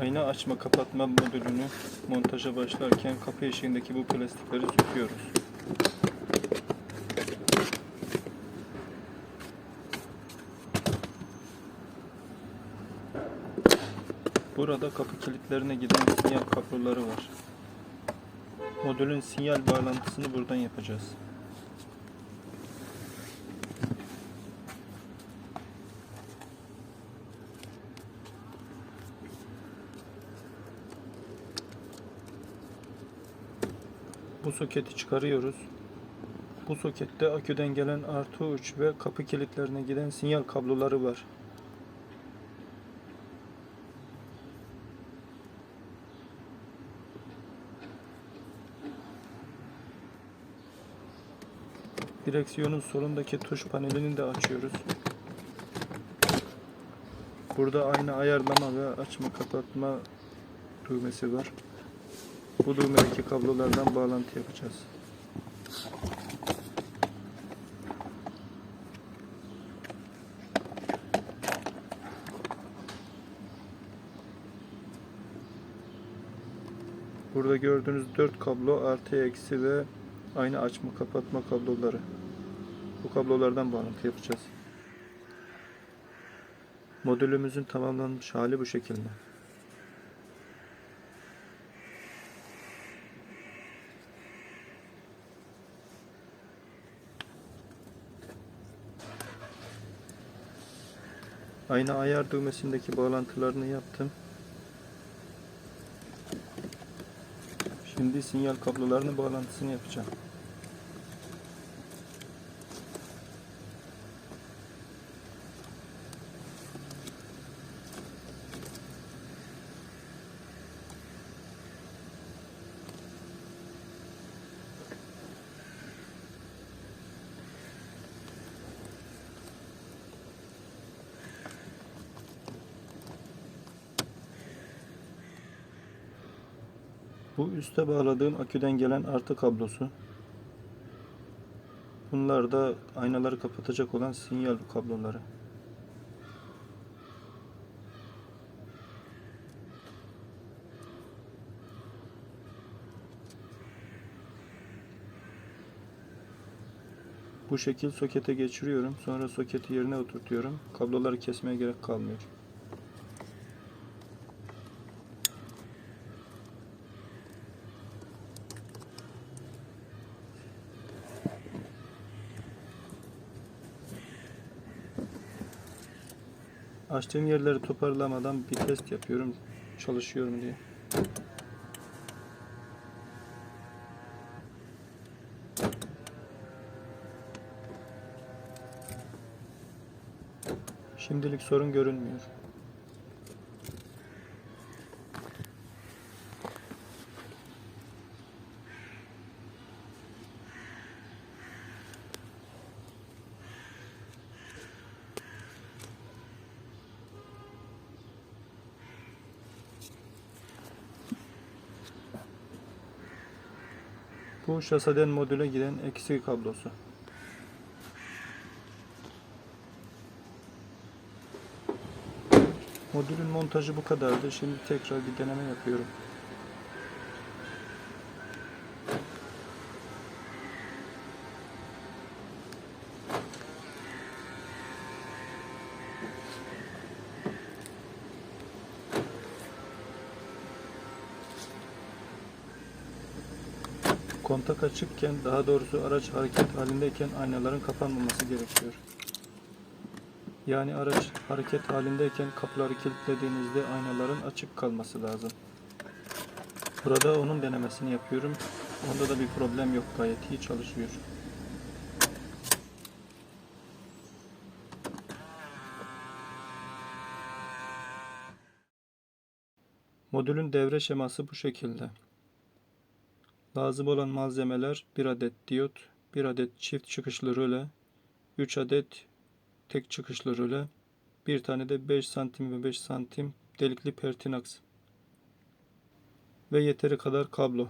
Ayna açma kapatma modülünü montaja başlarken kapı eşiğindeki bu plastikleri söküyoruz. Burada kapı kilitlerine giden sinyal kabloları var. Modülün sinyal bağlantısını buradan yapacağız. Bu soketi çıkarıyoruz. Bu sokette aküden gelen artı uç ve kapı kilitlerine giden sinyal kabloları var. Direksiyonun solundaki tuş panelini de açıyoruz. Burada aynı ayarlama ve açma kapatma düğmesi var. Bu düğmedeki kablolardan bağlantı yapacağız. Burada gördüğünüz 4 kablo artı eksi ve aynı açma kapatma kabloları. Bu kablolardan bağlantı yapacağız. Modülümüzün tamamlanmış hali bu şekilde. Aynı ayar düğmesindeki bağlantılarını yaptım. Şimdi sinyal kablolarının bağlantısını yapacağım. Bu üste bağladığım aküden gelen artı kablosu. Bunlar da aynaları kapatacak olan sinyal kabloları. Bu şekil sokete geçiriyorum. Sonra soketi yerine oturtuyorum. Kabloları kesmeye gerek kalmıyor. Açtığım yerleri toparlamadan bir test yapıyorum. Çalışıyor mu diye. Şimdilik sorun görünmüyor. Bu şaseden modüle giden eksi kablosu. Modülün montajı bu kadardı. Şimdi tekrar bir deneme yapıyorum. Kontak açıkken, daha doğrusu araç hareket halindeyken aynaların kapanmaması gerekiyor. Yani araç hareket halindeyken kapıları kilitlediğinizde aynaların açık kalması lazım. Burada onun denemesini yapıyorum. Onda da bir problem yok. Gayet iyi çalışıyor. Modülün devre şeması bu şekilde. Lazım olan malzemeler 1 adet diyot, 1 adet çift çıkışlı röle, 3 adet tek çıkışlı röle, bir tane de 5 santim ve 5 santim delikli pertinax ve yeteri kadar kablo.